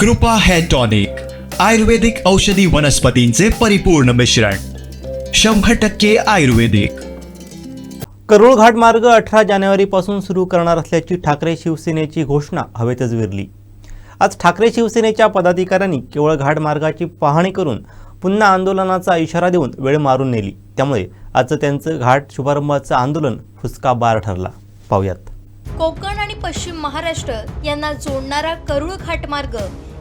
कृपा hair tonic आयुर्वेदिक औषधी वनस्पतींचे परिपूर्ण मिश्रण शंभर टक्के आयुर्वेदिक. करुळ घाट मार्ग अठरा जानेवारीपासून सुरू करणार असल्याची ठाकरे शिवसेनेची घोषणा हवेतच विरली. आज ठाकरे शिवसेनेच्या पदाधिकाऱ्यांनी केवळ घाट मार्गाची पाहणी करून पुन्हा आंदोलनाचा इशारा देऊन वेळ मारून नेली. त्यामुळे आजचं त्यांचं घाट शुभारंभाचं आंदोलन फुसका बार ठरला. पाहूयात. कोकण आणि पश्चिम महाराष्ट्र यांना जोडणारा करुळ घाट मार्ग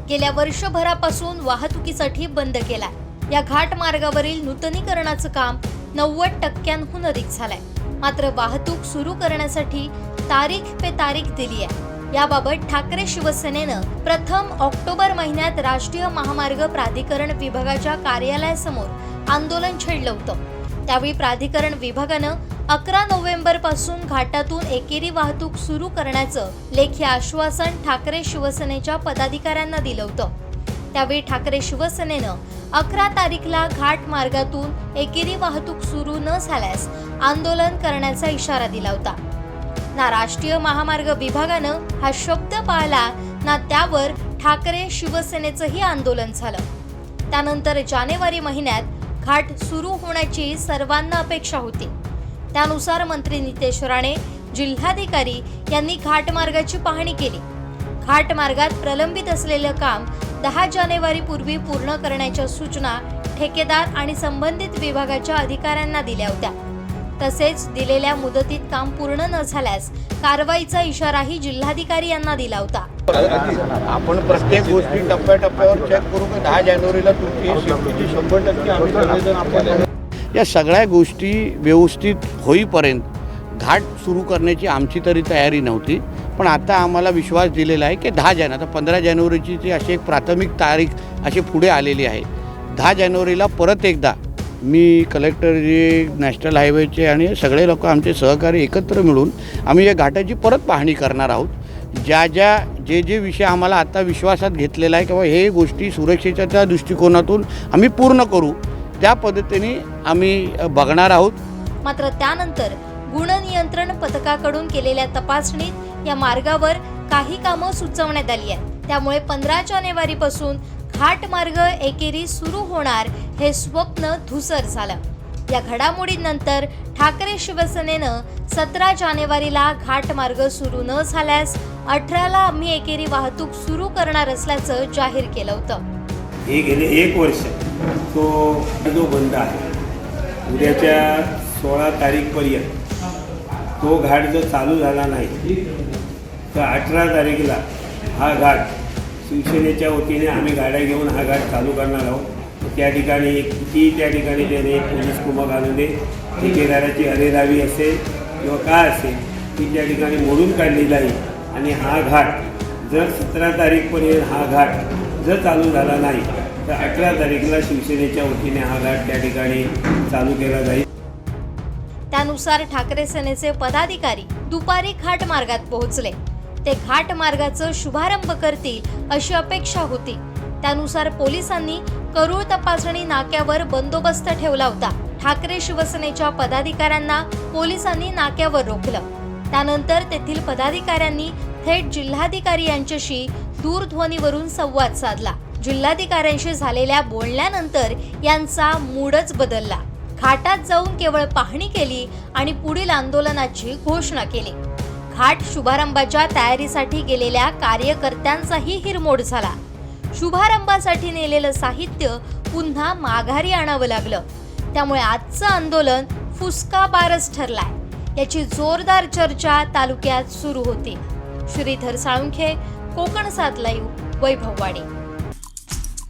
गेल्या वर्षभरापासून वाहतुकीसाठी बंद केलाय. या घाट मार्गावरील नूतनीकरणाचं काम नव्वद टक्क्यांहून अधिक झालंय. मात्र वाहतूक सुरू करण्यासाठी तारीख पे तारीख दिली आहे याबाबत ठाकरे शिवसेनेनं प्रथम ऑक्टोबर महिन्यात राष्ट्रीय महामार्ग प्राधिकरण विभागाच्या कार्यालयासमोर आंदोलन छेडलं होतं. त्यावेळी प्राधिकरण विभागानं अकरा नोव्हेंबरपासून घाटातून एकेरी वाहतूक सुरू करण्याचं लेखी आश्वासन ठाकरे शिवसेनेच्या पदाधिकाऱ्यांना दिलं होतं. त्यावेळी ठाकरे शिवसेनेनं अकरा तारीखला घाट मार्गातून एकेरी वाहतूक सुरू न झाल्यास आंदोलन करण्याचा इशारा दिला होता. ना राष्ट्रीय महामार्ग विभागानं हा शब्द पाळला ना त्यावर ठाकरे शिवसेनेचंही आंदोलन झालं. त्यानंतर जानेवारी महिन्यात घाट सुरू होण्याची सर्वांना अपेक्षा होती. त्यानुसार मंत्री नितेश राणे जिल्हाधिकारी यांनी घाटमार्गाची पाहणी केली. घाटमार्गात प्रलंबित असलेलं काम दहा जानेवारी पूर्वी पूर्ण करण्याच्या सूचना ठेकेदार आणि संबंधित विभागाच्या अधिकाऱ्यांना दिल्या होत्या. तसेच दिलेल्या मुदतीत काम पूर्ण न झाल्यास कारवाईचा इशाराही जिल्हाधिकारी यांना दिला होता. आपण प्रत्येक गोष्टी टप्प्याटप्प्यावर चेक करू की दहा जानेवारीला तुमची शंभर टक्के या सगळ्या गोष्टी व्यवस्थित होईपर्यंत घाट सुरू करण्याची आमची तरी तयारी नव्हती. पण आता आम्हाला विश्वास दिलेला आहे की दहा जान आता पंधरा जानेवारीची ती अशी एक प्राथमिक तारीख अशी पुढे आलेली आहे. दहा जानेवारीला परत एकदा मी कलेक्टर जे नॅशनल हायवेचे आणि सगळे लोक आमचे सहकारी एकत्र मिळून आम्ही या घाटाची परत पाहणी करणार आहोत. ज्या ज्या जे जे विषय आम्हाला आता विश्वासात घेतलेला आहे किंवा हे गोष्टी सुरक्षेच्या दृष्टिकोनातून आम्ही पूर्ण करू त्या पद्धतीने आम्ही बघणार आहोत. मात्र त्यानंतर गुणनियंत्रण पथकाकडून केलेल्या तपासणीत या मार्गावर काही कामं सुचवण्यात आली आहेत. त्यामुळे पंधरा जानेवारीपासून घाट मार्ग एकेरी सुरू होणार हे स्वप्न धुसर झालं. या घडामोडींनंतर ठाकरे शिवसेनेनं सतरा जानेवारीला घाट मार्ग सुरू न झाल्यास अठराला आम्ही एकेरी वाहतूक सुरू करणार असल्याचं जाहीर केलं होतं. हे गेले एक वर्ष. तो जो बंद आहे उद्याच्या सोळा तारीखपर्यंत तो घाट जर चालू झाला नाही तर अठरा तारीखला हा घाट शिवसेनेच्या वतीने आम्ही गाड्या घेऊन हा घाट चालू करणार आहोत. त्या ठिकाणी किती त्या ठिकाणी त्याने पोलीस कुमक आणू दे ठेकेदाराची अरेरावी असेल किंवा काय असेल ती त्या ठिकाणी मोडून काढली जाईल. आणि हा घाट जर सतरा तारीखपर्यंत हा घाट जर चालू झाला नाही तर अठरा तारीखला शिवसेनेच्या वतीने हा घाट त्या ठिकाणी चालू केला जाईल. त्यानुसार ठाकरे सेनेचे पदाधिकारी दुपारी घाट मार्गात पोहोचले. ते घाट मार्गाचं शुभारंभ करतील अशी अपेक्षा होती. त्यानुसार पोलिसांनी करूळ तपासणी नाक्यावर बंदोबस्त ठेवला होता. ठाकरे शिवसेनेच्या पदाधिकाऱ्यांना पोलिसांनी नाक्यावर रोखलं. त्यानंतर तेथील पदाधिकाऱ्यांनी थेट जिल्हाधिकारी यांच्याशी दूरध्वनीवरून संवाद साधला. जिल्हाधिकाऱ्यांशी झालेल्या बोलण्यानंतर यांचा मूडच बदलला. घाटात जाऊन केवळ पाहणी केली आणि पुढील आंदोलनाची घोषणा केली. घाट शुभारंभाच्या तयारीसाठी गेलेल्या कार्यकर्त्यांचाही हिरमोड झाला. शुभारंभासाठी नेलेलं साहित्य पुन्हा माघारी आणावं लागलं. त्यामुळे आजचं आंदोलन फुसका बारच ठरलाय. याची जोरदार चर्चा तालुक्यात सुरू होती. श्रीधर साळुंखे कोकण सात लाईव्ह वैभववाडी.